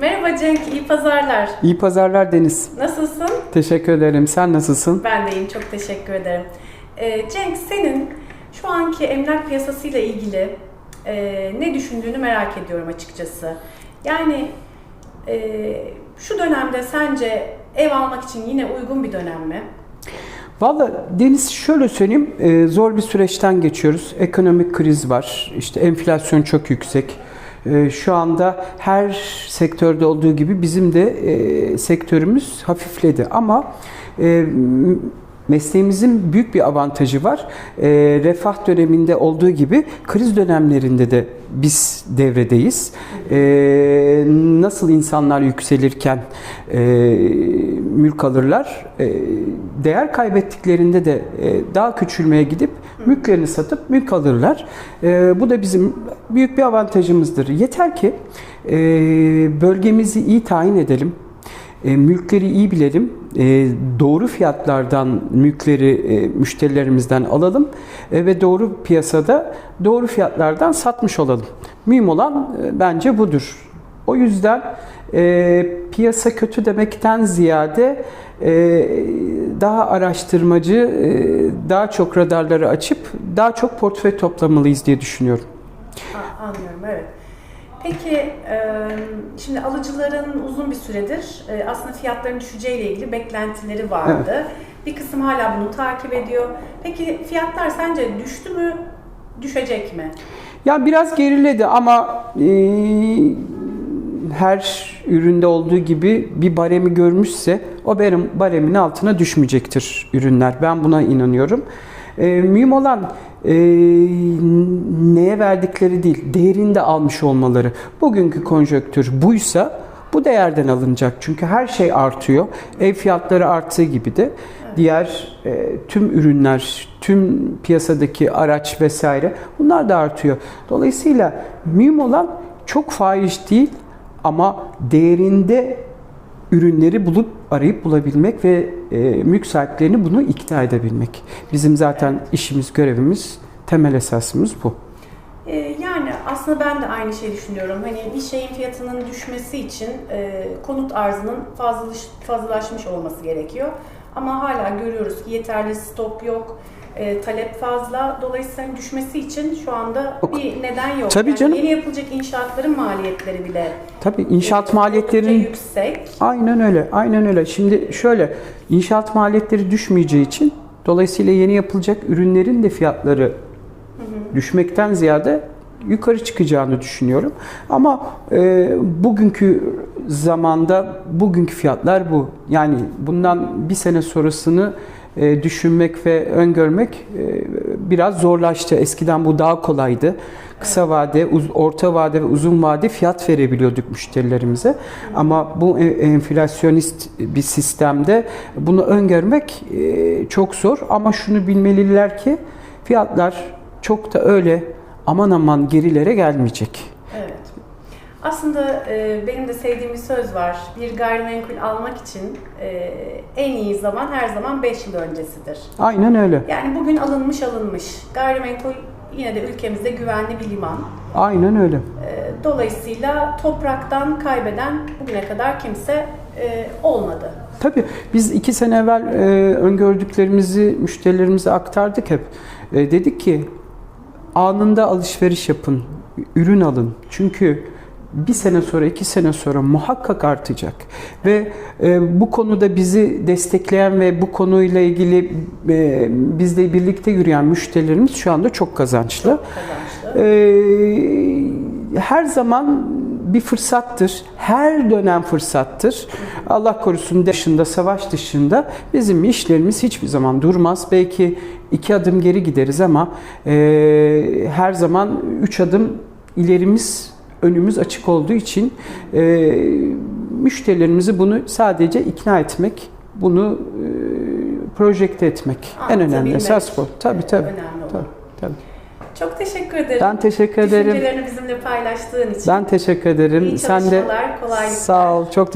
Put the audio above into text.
Merhaba Cenk, iyi pazarlar. İyi pazarlar Deniz. Nasılsın? Teşekkür ederim. Sen nasılsın? Ben de iyiyim, çok teşekkür ederim. Ee, Cenk, senin şu anki emlak piyasasıyla ilgili e, ne düşündüğünü merak ediyorum açıkçası. Yani e, şu dönemde sence ev almak için yine uygun bir dönem mi? Valla Deniz şöyle söyleyeyim. e, zor bir süreçten geçiyoruz. Ekonomik kriz var. İşte enflasyon çok yüksek. E, şu anda her sektörde olduğu gibi bizim de e, sektörümüz hafifledi. Ama e, mesleğimizin büyük bir avantajı var. E, refah döneminde olduğu gibi kriz dönemlerinde de biz devredeyiz. E, nasıl insanlar yükselirken e, mülk alırlar, e, değer kaybettiklerinde de e, daha küçülmeye gidip mülklerini satıp mülk alırlar. E, bu da bizim büyük bir avantajımızdır. Yeter ki e, bölgemizi iyi tayin edelim. E, mülkleri iyi bilelim. E, doğru fiyatlardan mülkleri e, müşterilerimizden alalım e, ve doğru piyasada doğru fiyatlardan satmış olalım. Mühim olan e, bence budur. O yüzden e, piyasa kötü demekten ziyade e, daha araştırmacı, e, daha çok radarları açıp daha çok portföy toplamalıyız diye düşünüyorum. Anlıyorum, evet. Peki, e, şimdi alıcıların uzun bir süredir e, aslında fiyatların düşeceğiyle ilgili beklentileri vardı. Bir kısım hala bunu takip ediyor. Peki fiyatlar sence düştü mü, düşecek mi? Ya biraz geriledi ama e, her üründe olduğu gibi bir baremi görmüşse o barem, baremin altına düşmeyecektir ürünler. Ben buna inanıyorum. E, mühim olan e, neye verdikleri değil, değerinde almış olmaları. Bugünkü konjöktür buysa bu değerden alınacak. Çünkü her şey artıyor. Ev fiyatları arttığı gibi de diğer e, tüm ürünler, tüm piyasadaki araç vesaire bunlar da artıyor. Dolayısıyla mühim olan çok fahiş değil ama değerinde ürünleri bulup arayıp bulabilmek ve e, mülk sahiplerini bunu ikna edebilmek. Bizim zaten işimiz, görevimiz, temel esasımız bu. E, yani aslında ben de aynı şeyi düşünüyorum. Hani bir şeyin fiyatının düşmesi için e, konut arzının fazlaş, fazlalaşmış olması gerekiyor. Ama hala görüyoruz ki yeterli stok yok. E, talep fazla. Dolayısıyla düşmesi için şu anda bir neden yok. Tabii Yani canım. Yeni yapılacak inşaatların maliyetleri bile Tabii inşaat oldukça maliyetlerinin yüksek. Aynen öyle, aynen öyle. Şimdi şöyle, inşaat maliyetleri düşmeyeceği için dolayısıyla yeni yapılacak ürünlerin de fiyatları düşmekten ziyade yukarı çıkacağını düşünüyorum. Ama e, bugünkü zamanda bugünkü fiyatlar bu. Yani bundan bir sene sonrasını e, düşünmek ve öngörmek e, biraz zorlaştı. Eskiden bu daha kolaydı. Kısa vade, orta vade ve uzun vade fiyat verebiliyorduk müşterilerimize. Ama bu e- enflasyonist bir sistemde bunu öngörmek e, çok zor. Ama şunu bilmeliler ki fiyatlar çok da öyle aman aman gerilere gelmeyecek. Aslında e, benim de sevdiğim bir söz var. Bir gayrimenkul almak için e, en iyi zaman her zaman 5 yıl öncesidir. Aynen öyle. Yani bugün alınmış alınmış. Gayrimenkul yine de ülkemizde güvenli bir liman. Aynen öyle. E, dolayısıyla topraktan kaybeden bugüne kadar kimse e, olmadı. Tabii biz iki sene evvel e, öngördüklerimizi müşterilerimize aktardık hep. E, dedik ki anında alışveriş yapın, ürün alın. Çünkü bir sene sonra, iki sene sonra muhakkak artacak. Ve e, bu konuda bizi destekleyen ve bu konuyla ilgili e, bizle birlikte yürüyen müşterilerimiz şu anda çok kazançlı. Kazançlı. Ee, her zaman bir fırsattır. Her dönem fırsattır. Allah korusun dışında, savaş dışında bizim işlerimiz hiçbir zaman durmaz. Belki iki adım geri gideriz ama e, her zaman üç adım ilerimiz, önümüz açık olduğu için e, müşterilerimizi bunu sadece ikna etmek, bunu e, projekte etmek en önemli esas bu. Tabii tabii. Önemli tabii, tabii. Çok teşekkür ederim. Ben teşekkür ederim. Düşüncelerini bizimle paylaştığın için. Ben teşekkür ederim. İyi Sen de kolaylıklar. sağ ol. Çok